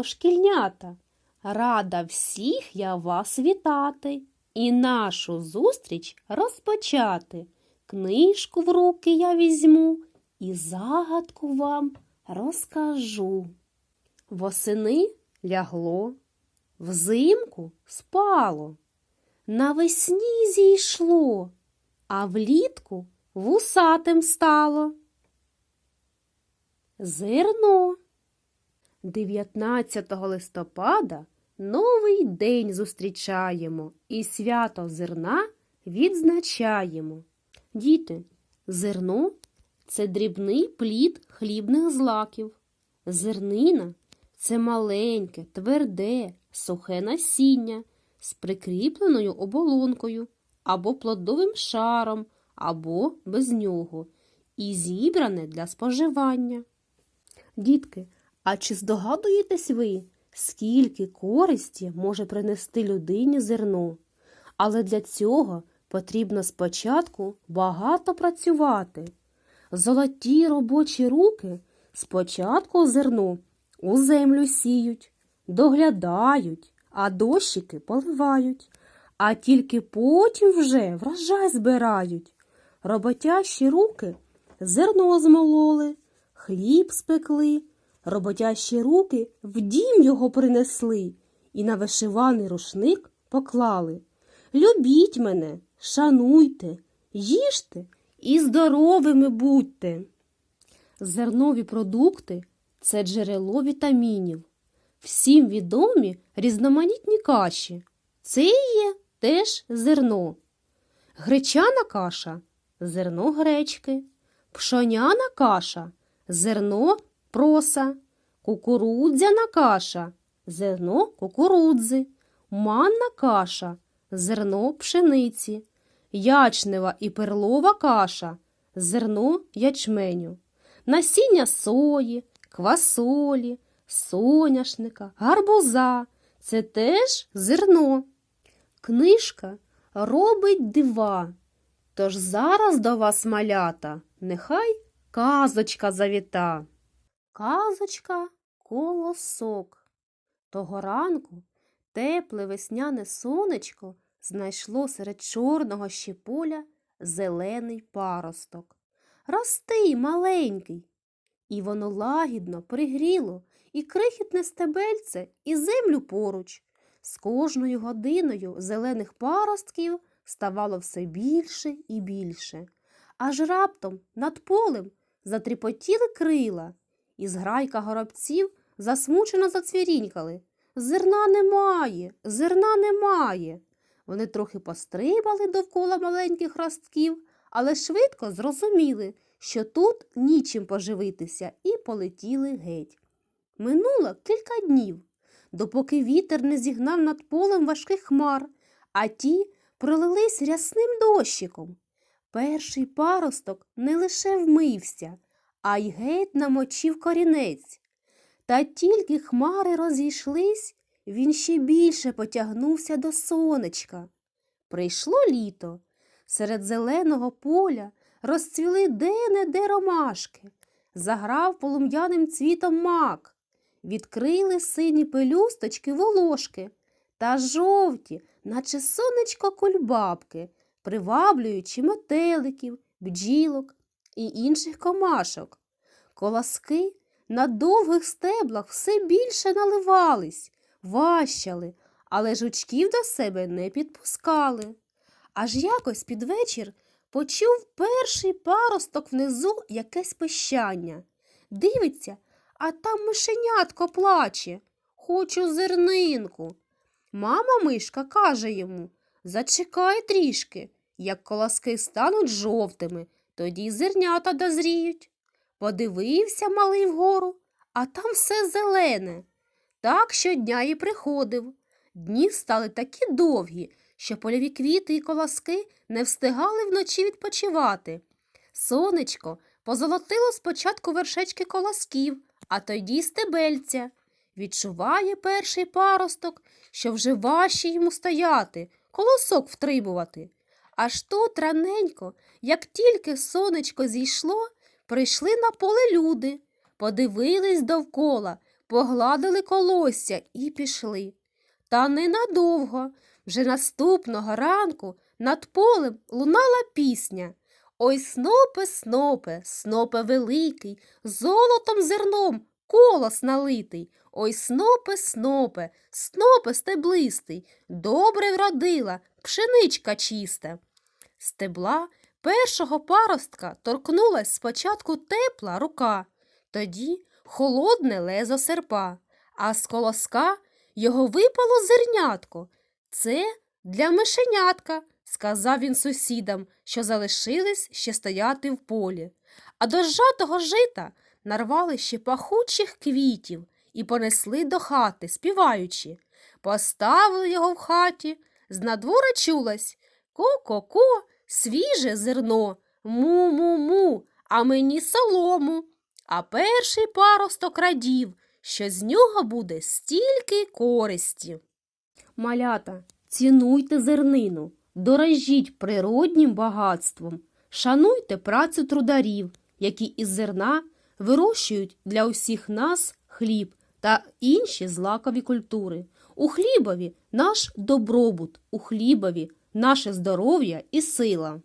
дошкільнята! Рада всіх я вас вітати і нашу зустріч розпочати. Книжку в руки я візьму і загадку вам розкажу. Восени лягло, взимку спало, навесні зійшло, а влітку вусатим стало. Зерно. 19 листопада новий день зустрічаємо і свято зерна відзначаємо. Діти, зерно це дрібний плід хлібних злаків. Зернина це маленьке, тверде, сухе насіння з прикріпленою оболонкою або плодовим шаром, або без нього, і зібране для споживання. Дітки, а чи здогадуєтесь ви, скільки користі може принести людині зерно? Але для цього потрібно спочатку багато працювати. Золоті робочі руки спочатку зерно у землю сіють, доглядають, а дощики поливають, а тільки потім вже врожай збирають. Роботящі руки зерно змололи, хліб спекли, роботящі руки в дім його принесли і на вишиваний рушник поклали. Любіть мене, шануйте, їжте і здоровими будьте. Зернові продукти це джерело вітамінів. Всім відомі різноманітні каші. Це є теж зерно. Гречана каша зерно гречки, пшоняна каша зерно проса, кукурудзяна каша зерно кукурудзи, манна каша зерно пшениці, ячнева і перлова каша зерно ячменю, насіння сої, квасолі, соняшника, гарбуза це теж зерно. Книжка робить дива. Тож зараз до вас, малята, нехай казочка завіта. Казочка колосок. Того ранку тепле весняне сонечко знайшло серед чорного ще поля зелений паросток. Рости, маленький. І воно лагідно пригріло і крихітне стебельце, і землю поруч. З кожною годиною зелених паростків ставало все більше і більше. Аж раптом над полем затріпотіли крила, і зграйка горобців засмучено зацвірінькали. Зерна немає, зерна немає. Вони трохи пострибали довкола маленьких ростків, але швидко зрозуміли, що тут нічим поживитися, і полетіли геть. Минуло кілька днів, допоки вітер не зігнав над полем важких хмар, а ті пролились рясним дощиком. Перший паросток не лише вмився, а й геть намочив корінець. Та тільки хмари розійшлись, він ще більше потягнувся до сонечка. Прийшло літо. Серед зеленого поля розцвіли де-не-де ромашки, заграв полум'яним цвітом мак, відкрили сині пелюсточки волошки та жовті, наче сонечко кульбабки, приваблюючи метеликів, бджілок і інших комашок. Колоски на довгих стеблах все більше наливались, ващали, але жучків до себе не підпускали. Аж якось під вечір почув перший паросток внизу якесь пищання. Дивиться, а там мишенятко плаче. Хочу зернинку. Мама мишка каже йому Зачекай трішки, як колоски стануть жовтими, тоді зернята дозріють. Подивився малий вгору, а там все зелене. Так щодня і приходив. Дні стали такі довгі, що польові квіти і колоски не встигали вночі відпочивати. Сонечко позолотило спочатку вершечки колосків, а тоді стебельця. Відчуває перший паросток, що вже важче йому стояти, колосок втрибувати. Аж тут раненько, як тільки сонечко зійшло, прийшли на поле люди, подивились довкола, погладили колосся і пішли. Та ненадовго. Вже наступного ранку над полем лунала пісня. Ой, снопе, снопе, снопе великий, золотом зерном колос налитий. Ой, снопе, снопе, снопе стеблистий, добре вродила пшеничка чиста. Стебла першого паростка торкнулась спочатку тепла рука, тоді холодне лезо серпа, а з колоска його випало зернятко. Це для мишенятка, сказав він сусідам, що залишились ще стояти в полі. А до зжатого жита нарвали ще пахучих квітів і понесли до хати, співаючи. Поставили його в хаті, з надвора чулась ко-ко-ко, свіже зерно, му-му-му, а мені солому. А перший паросток радів, що з нього буде стільки користі. Малята, цінуйте зернину, дорожіть природнім багатством, шануйте працю трударів, які із зерна вирощують для усіх нас хліб та інші злакові культури. У хлібові наш добробут, у хлібові наше здоров'я і сила.